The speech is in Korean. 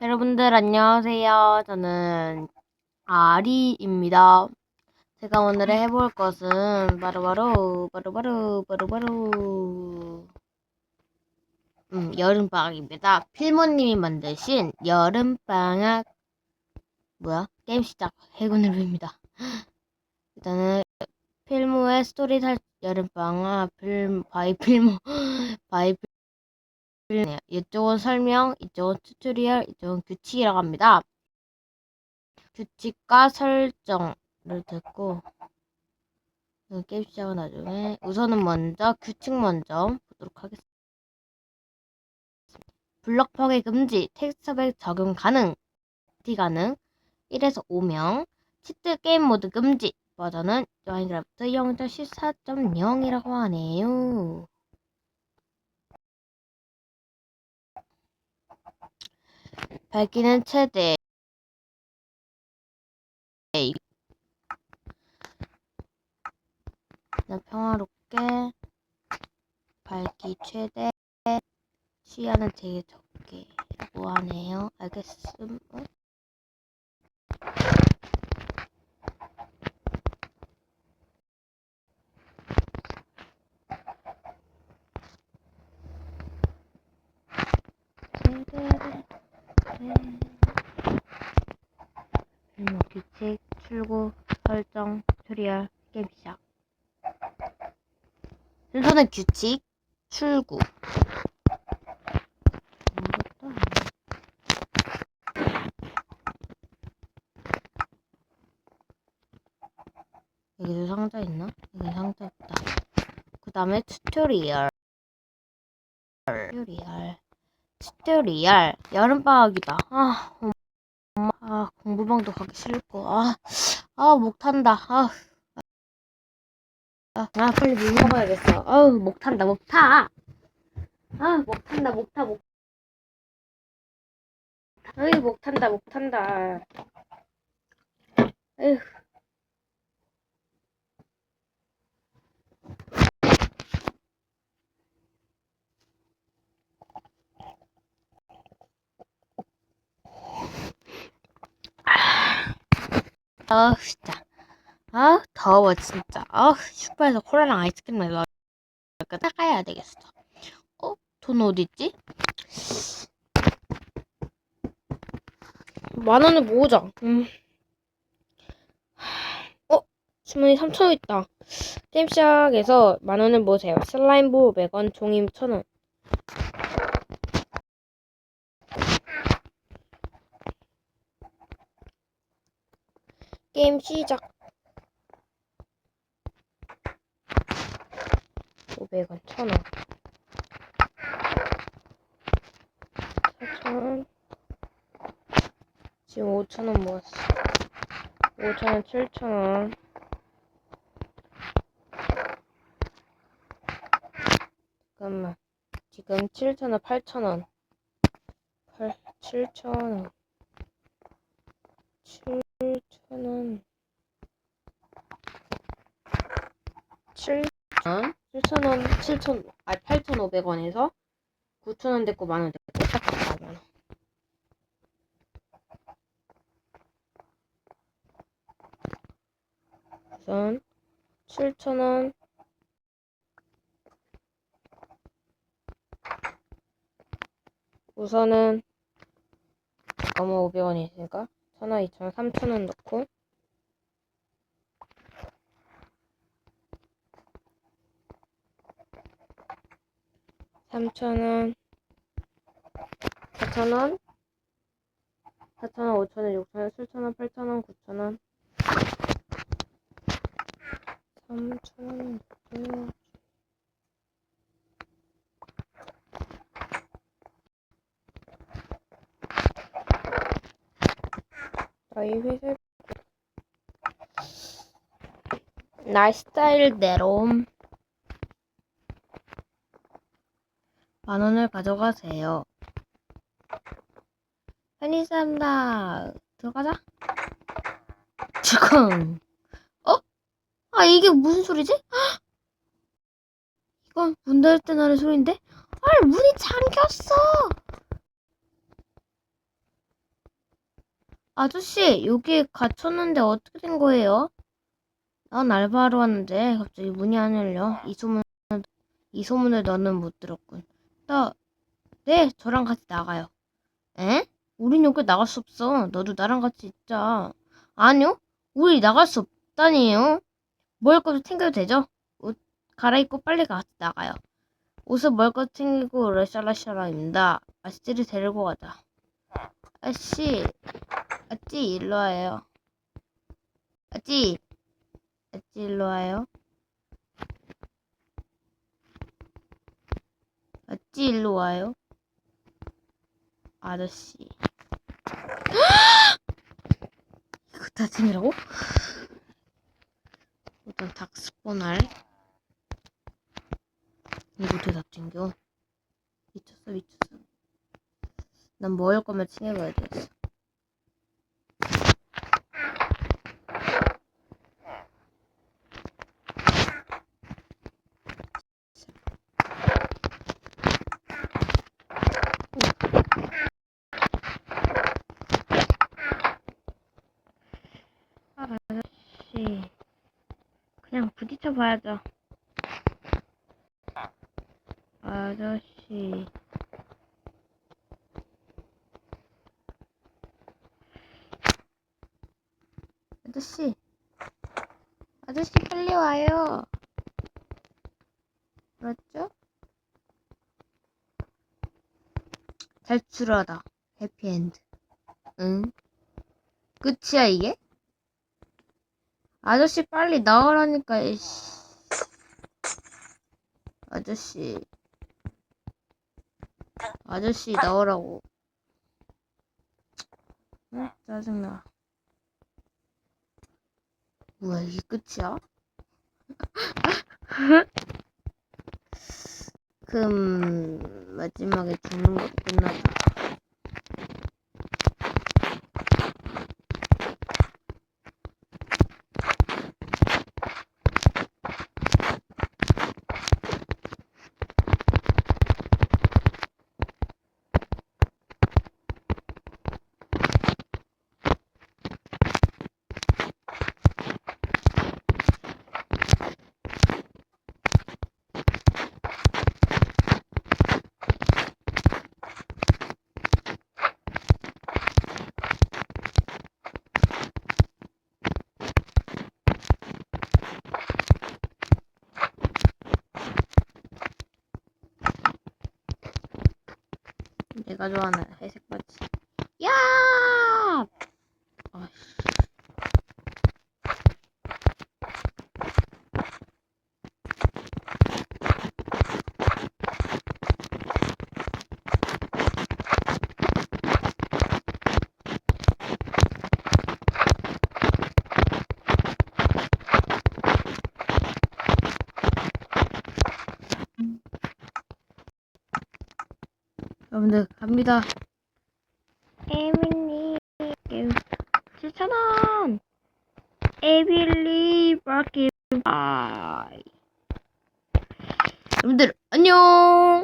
여러분들 안녕하세요. 저는 아리입니다. 제가 오늘 해볼 것은 바로바로 바로바로 바로바로 음, 여름방학입니다. 필모님이 만드신 여름방학 뭐야? 게임 시작 해군을 빕니다. 일단은 필모의 스토리 살 여름방학 필 바이 필모 바이 필 이쪽은 설명, 이쪽은 튜토리얼, 이쪽은 규칙이라고 합니다. 규칙과 설정을 듣고 그 게임 시작은 나중에 우선은 먼저 규칙 먼저 보도록 하겠습니다. 블럭 파괴 금지, 텍스트백 적용 가능, 티 가능, 1에서 5명, 치트 게임 모드 금지, 버전은 마인크래프트 0.14.0이라고 하네요. 밝기는 최대 그냥 평화롭게 밝기 최대 시야는 되게 적게. 라고 하네요. 알겠음 어? 일목 규칙, 출구, 설정, 튜토리얼, 게임 시작. 순서는 규칙, 출구. 여기도 상자 있나? 여기 상자 없다. 그 다음에 튜토리얼. 튜토리얼. 튜토리얼. 여름방학이다. 아, 엄마, 아, 공부방도 가기 싫고, 아, 아, 목 탄다. 아, 아, 아, 빨리 물 먹어야겠어. 아우, 목 탄다, 목 타. 아, 목 탄다, 목 타, 목. 어이, 목 탄다, 목 탄다. 에휴. 아, 진짜. 아, 더워, 진짜. 아, 슈퍼에서 콜라랑 아이스크림 먹으니까 나가야 되겠어. 어? 돈 어딨지? 만 원을 모으자. 음. 어? 주머니 3천 원 있다. 게임 시작해서 만 원을 모으세요. 슬라임볼 500원, 종이 1,000원. 게임 시작. 500원, 1000원. 4,000원. 지금 5,000원 모았어. 5,000원, 7,000원. 잠깐만. 지금 7,000원, 8,000원. 8, 7,000원. 7,000원. 7,000원? 7,000원, 7,000, 아, 8,500원에서 9,000원 됐고, 만원 됐고, 딱 갔다, 만원. 우선, 7,000원. 우선은, 너무 500원이 있으니까, 1,000원, 2,000원, 3,000원 넣고, 3,000원, 4,000원, 4,000원, 5,000원, 6,000원, 7,000원, 8,000원, 9,000원, 3,000원, 6,000원. 나이 회색. 나의 스타일대로 만 원을 가져가세요. 편의점다 들어가자. 지금 어? 아 이게 무슨 소리지? 헉! 이건 문 닫을 때 나는 소리인데? 아 문이 잠겼어. 아저씨, 여기 갇혔는데 어떻게 된 거예요? 난 알바하러 왔는데 갑자기 문이 안 열려. 이 소문, 이 소문을 너는 못 들었군. 나, 네, 저랑 같이 나가요. 에? 우린 여기 나갈 수 없어. 너도 나랑 같이 있자. 아니요, 우리 나갈 수 없다니요. 먹을 것도 챙겨도 되죠? 옷 갈아입고 빨리 같이 나가요. 옷을 먹을 것 챙기고 러샤라샤라입니다. 아씨를 데리고 가자. 아씨, 아찌 일로 와요. 아찌, 아찌 일로 와요. 아찌 일로 와요. 아저씨. 이거 다 챙기라고? 일단 닥스포날. 이거 어떻게 다 챙겨? 미쳤어, 미쳤어. 난 먹을 거면 챙겨가야 되겠어. 아저씨, 그냥 부딪혀 봐야죠. 아저씨. 아저씨. 아저씨, 빨리 와요. 그렇죠? 탈출하다. 해피엔드. 응? 끝이야, 이게? 아저씨, 빨리 나오라니까, 이씨. 아저씨. 아저씨, 나오라고. 응? 짜증나. 뭐야, 이게 끝이야? 그럼, 마지막에 죽는 것도 끝나자. 내가 좋아하는 회색 바지. 야! 아이씨. 여러분들 갑니다. 에밀리 7,000원. 에밀리 마켓 바이. 여러분들 안녕.